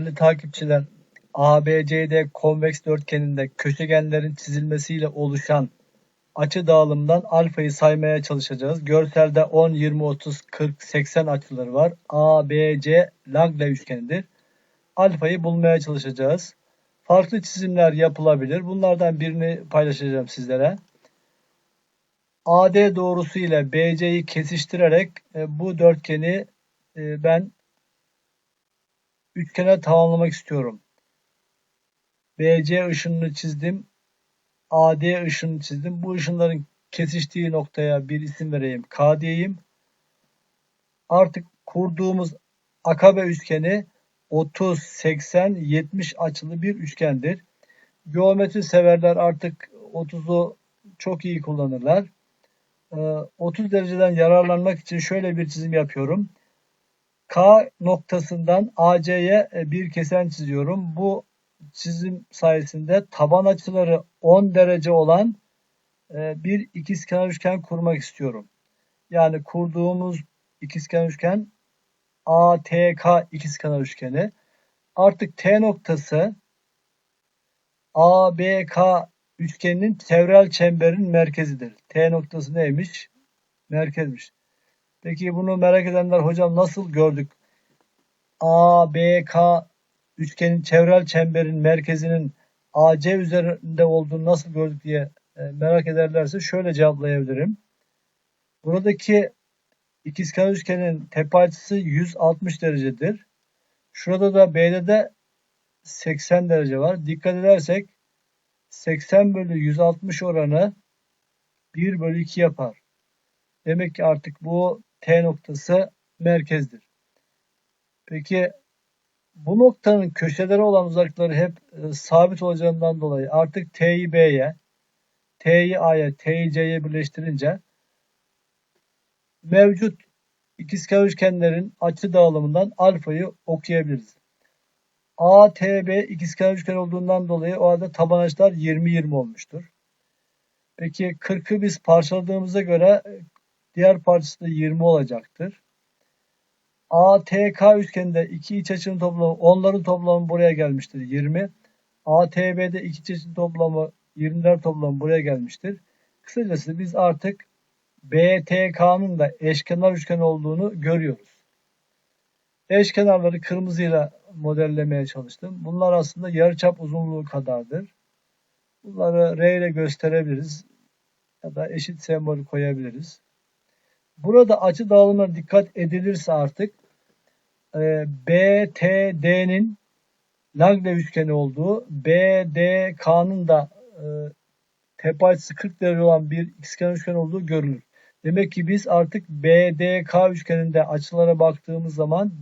Değerli takipçiler, ABCD konveks dörtgeninde köşegenlerin çizilmesiyle oluşan açı dağılımından alfayı saymaya çalışacağız. Görselde 10, 20, 30, 40, 80 açıları var. ABC Langle üçgenidir. Alfayı bulmaya çalışacağız. Farklı çizimler yapılabilir. Bunlardan birini paylaşacağım sizlere. AD doğrusu ile BC'yi kesiştirerek e, bu dörtgeni e, ben üçgene tamamlamak istiyorum. BC ışınını çizdim. AD ışınını çizdim. Bu ışınların kesiştiği noktaya bir isim vereyim. K diyeyim. Artık kurduğumuz akabe üçgeni 30, 80, 70 açılı bir üçgendir. Geometri severler artık 30'u çok iyi kullanırlar. 30 ee, dereceden yararlanmak için şöyle bir çizim yapıyorum. K noktasından AC'ye e, bir kesen çiziyorum. Bu çizim sayesinde taban açıları 10 derece olan e, bir ikizkenar üçgen kurmak istiyorum. Yani kurduğumuz ikizkenar üçgen ATK ikizkenar üçgeni. Artık T noktası ABK üçgeninin çevrel çemberin merkezidir. T noktası neymiş? Merkezmiş. Peki bunu merak edenler hocam nasıl gördük? ABK üçgenin çevrel çemberin merkezinin AC üzerinde olduğunu nasıl gördük diye e, merak ederlerse şöyle cevaplayabilirim. Buradaki ikizkenar üçgenin tepe açısı 160 derecedir. Şurada da B'de de 80 derece var. Dikkat edersek 80 bölü 160 oranı 1 bölü 2 yapar. Demek ki artık bu T noktası merkezdir. Peki bu noktanın köşeleri olan uzaklıkları hep e, sabit olacağından dolayı artık T'yi B'ye, T'yi A'ya, T'yi C'ye birleştirince mevcut ikizkenar üçgenlerin açı dağılımından alfayı okuyabiliriz. ATB ikizkenar üçgen olduğundan dolayı o halde taban açılar 20-20 olmuştur. Peki 40'ı biz parçaladığımıza göre diğer parçası da 20 olacaktır. ATK üçgeninde iki iç açının toplamı, onların toplamı buraya gelmiştir 20. ATB'de iki iç açının toplamı 20'ler toplamı buraya gelmiştir. Kısacası biz artık BTK'nın da eşkenar üçgen olduğunu görüyoruz. Eşkenarları kırmızıyla modellemeye çalıştım. Bunlar aslında yarıçap uzunluğu kadardır. Bunları R ile gösterebiliriz ya da eşit sembol koyabiliriz. Burada açı dağılımına dikkat edilirse artık e, BTD'nin Langle üçgeni olduğu, BDK'nın da e, tepe açısı 40 derece olan bir ikizkenar üçgen olduğu görülür. Demek ki biz artık BDK üçgeninde açılara baktığımız zaman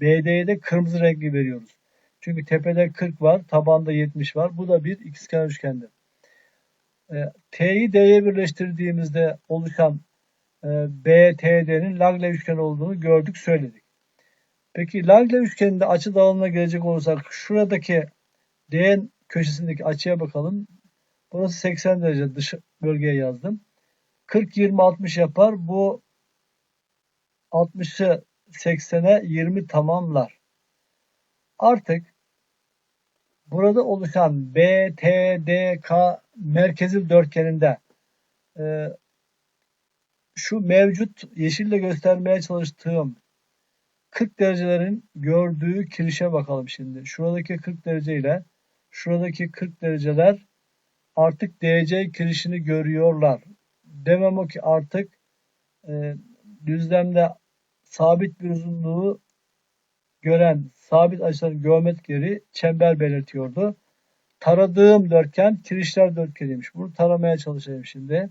BD'ye de kırmızı renkli veriyoruz. Çünkü tepede 40 var, tabanda 70 var. Bu da bir ikizkenar üçgendir. E, T'yi D'ye birleştirdiğimizde oluşan BTD'nin Langle üçgen olduğunu gördük, söyledik. Peki Langle üçgeninde açı dağılımına gelecek olursak şuradaki D'nin köşesindeki açıya bakalım. Burası 80 derece dış bölgeye yazdım. 40 20 60 yapar. Bu 60'ı 80'e 20 tamamlar. Artık burada oluşan BTDK merkezil dörtgeninde e, şu mevcut yeşille göstermeye çalıştığım 40 derecelerin gördüğü kirişe bakalım şimdi. Şuradaki 40 derece ile şuradaki 40 dereceler artık DC kirişini görüyorlar. Demem o ki artık e, düzlemde sabit bir uzunluğu gören sabit açıların geometrileri çember belirtiyordu. Taradığım dörtgen kirişler dörtgeniymiş. Bunu taramaya çalışayım şimdi.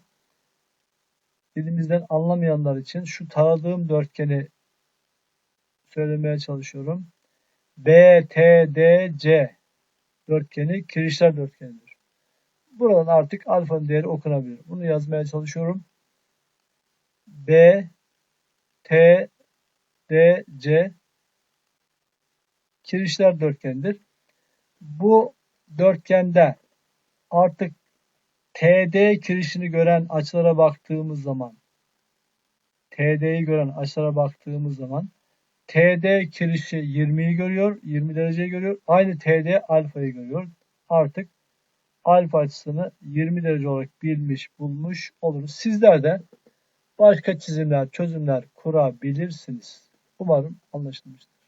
Dilimizden anlamayanlar için şu taradığım dörtgeni söylemeye çalışıyorum. BTDC dörtgeni kirişler dörtgenidir. Buradan artık alfanın değeri okunabilir. Bunu yazmaya çalışıyorum. B T D C kirişler dörtgenidir. Bu dörtgende artık TD kirişini gören açılara baktığımız zaman TD'yi gören açılara baktığımız zaman TD kirişi 20'yi görüyor, 20 dereceyi görüyor. Aynı TD alfayı görüyor. Artık alfa açısını 20 derece olarak bilmiş, bulmuş oluruz. Sizler de başka çizimler, çözümler kurabilirsiniz. Umarım anlaşılmıştır.